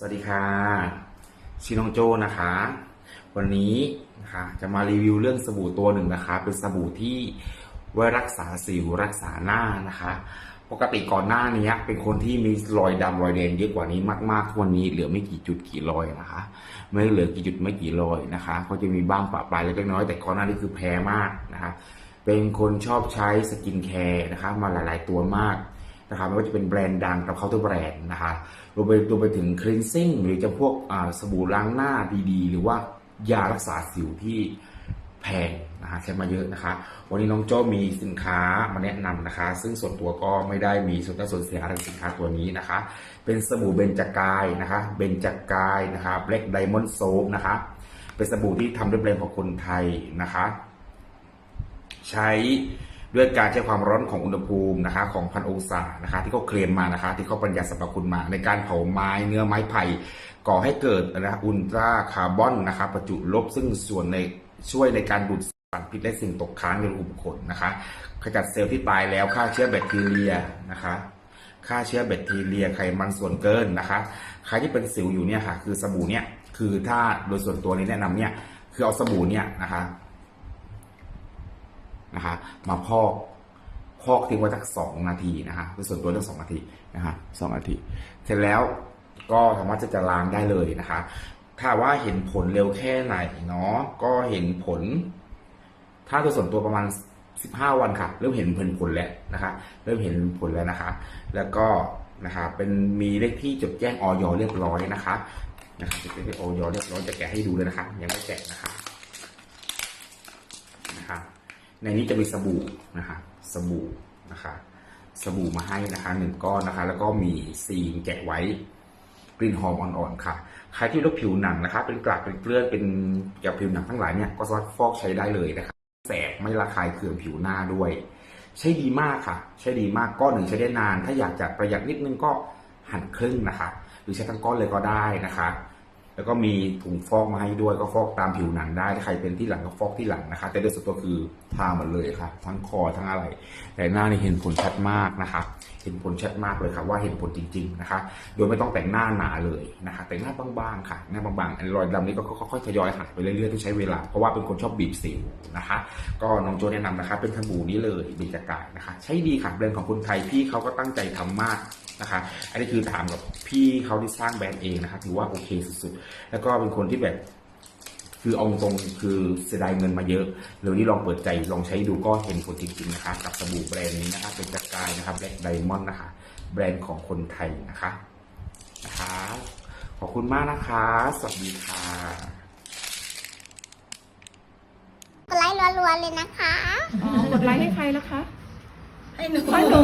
สวัสดีค่ะชินองโจนะคะ วันนี้นะคะจะมารีวิวเรื่องสบู่ตัวหนึ่งนะคะ เป็นสบู่ที่ไว้รักษาสิวรักษาหน้านะคะ ปกติก่อนหน้านี้เป็นคนที่มีรอยดำรอยแดงเยอะกว่านี้มากๆทุกวันนี้เหลือไม่กี่จุดกี่รอยนะคะ ไม่เหลือกี่จุดไม่กี่รอยนะคะก็จะมีบ้างปะปลายเล็กน้อยแต่ก่อนหน้านี้คือแพ้มากนะคะ เป็นคนชอบใช้สกินแคร์นะคะ มาหลาย ๆ ตัวมาก นะคะไม่ว่าจะเป็นแบรนด์ดังกับเขาตัวแบรนด์นะคะรวมไปรวมไปถึงคลีนซิ่งหรือจะพวกอ่าสบู่ล้างหน้าดีๆ หรือว่ายารักษาสิวที่แพงนะคะใช้มาเยอะนะคะ วันนี้น้องโจ้มีสินค้ามาแนะนำนะคะ ซึ่งส่วนตัวก็ไม่ได้มีส่วนได้ส่วนเสียอะไรสินค้าตัวนี้นะคะ เป็นสบู่เบญจกายนะคะเบญจกายนะคะแบล็กไดมอนด์โซฟนะคะ เป็นสบู่ที่ทำด้วยแบรนด์ของคนไทยนะคะ ใช้ ด้วยการใช้ความร้อนของอุณหภูมินะคะของพันองศานะคะที่เขาเคลมมานะคะที่เขาบรรยาสรรพคุณมา ในการเผาไม้เนื้อไม้ไผ่ก่อให้เกิดนะอุลตราคาร์บอนนะคะประจุลบซึ่งส่วนในช่วยในการดูดสารพิษและสิ่งตกค้างในรูขุมขนนะคะขจัดเซลล์ที่ตายแล้วฆ่าเชื้อแบคทีเรียนะคะฆ่าเชื้อแบคทีเรียไขมันส่วนเกินนะคะใครที่เป็นสิวอยู่เนี่ยค่ะคือสบู่เนี่ยคือถ้าโดยส่วนตัวนี้แนะนำเนี่ยคือเอาสบู่เนี่ยนะคะ นะคะมาพอกพอกทิ้งไว้สักสองนาทีนะคะโดยส่วนตัวเรื่องสองนาทีนะคะสองนาที เสร็จแล้วก็สามารถจะจะล้างได้เลยนะคะถ้าว่าเห็นผลเร็วแค่ไหนเนาะก็เห็นผล ถ้าโดยส่วนตัวประมาณ15วันค่ะ เริ่มเห็นผลผลแล้วนะคะ เริ่มเห็นผลแล้วนะคะ แล้วก็นะคะเป็นมีเลขที่จดแจ้งออยเรียบร้อยนะคะนะคะจดแจ้งออยเรียบร้อยจะแกะให้ดูเลยนะคะ ยังไม่แกะนะคะนะคะ ในนี้จะมีสบู่นะคะสบู่นะคะสบู่มาให้นะคะหนึ่งก้อนนะคะ แล้วก็มีซีนแกะไว้กลิ่นหอมอ่อนๆค่ะ ใครที่ลดผิวหนังนะคะ เป็นกระเป็นเกลือนเป็นเกี่ยวกับผิวหนังทั้งหลายเนี่ยก็สามารถฟอกใช้ได้เลยนะคะแสบไม่ระคายเคืองผิวหน้าด้วย ใช้ดีมากค่ะ ใช้ดีมากก้อนหนึ่งใช้ได้นาน ถ้าอยากจะประหยัดนิดนึงก็หั่นครึ่งนะคะ หรือใช้ทั้งก้อนเลยก็ได้นะคะ แล้วก็มีถุงฟอกมาให้ด้วยก็ฟอกตามผิวหนังได้ถ้าใครเป็นที่หลังก็ฟอกที่หลังนะคะ แต่โดยส่วนตัวคือทาหมดเลยค่ะทั้งคอทั้งอะไร แต่หน้านี่เห็นผลชัดมากนะคะ เห็นผลชัดมากเลยครับว่าเห็นผลจริง ๆนะคะ โดยไม่ต้องแต่งหน้าหนาเลยนะคะ แต่งหน้าบางๆค่ะหน้าบางๆรอยดำนี้ก็ค่อยๆทยอยหายไปเรื่อยๆต้องใช้เวลาเพราะว่าเป็นคนชอบบีบสิวนะคะ ก็น้องโจแนะนำนะคะ เป็นสบู่นี้เลยดีจากายนะคะ ใช้ดีค่ะแบรนด์ของคนไทยพี่เขาก็ตั้งใจทำมากนะคะ อันนี้คือถามกับพี่เขาที่สร้างแบรนด์เองนะคะถือว่าโอเคสุดๆแล้วก็เป็นคนที่แบบ คือเอาตรงๆคือเสียดายเงินมาเยอะเดี๋ยวนี้ลองเปิดใจลองใช้ดูก็เห็นผลจริงๆนะคะกับสบู่แบรนด์นี้นะคะเป็นจักรายนะครับแบล็กไดมอนด์นะคะ แบรนด์ของคนไทยนะคะนะคะขอบคุณมากนะคะ สวัสดีค่ะกดไลค์รัวๆเลยนะคะอ๋อกดไลค์ให้ใครนะคะ ให้หนูให้หนู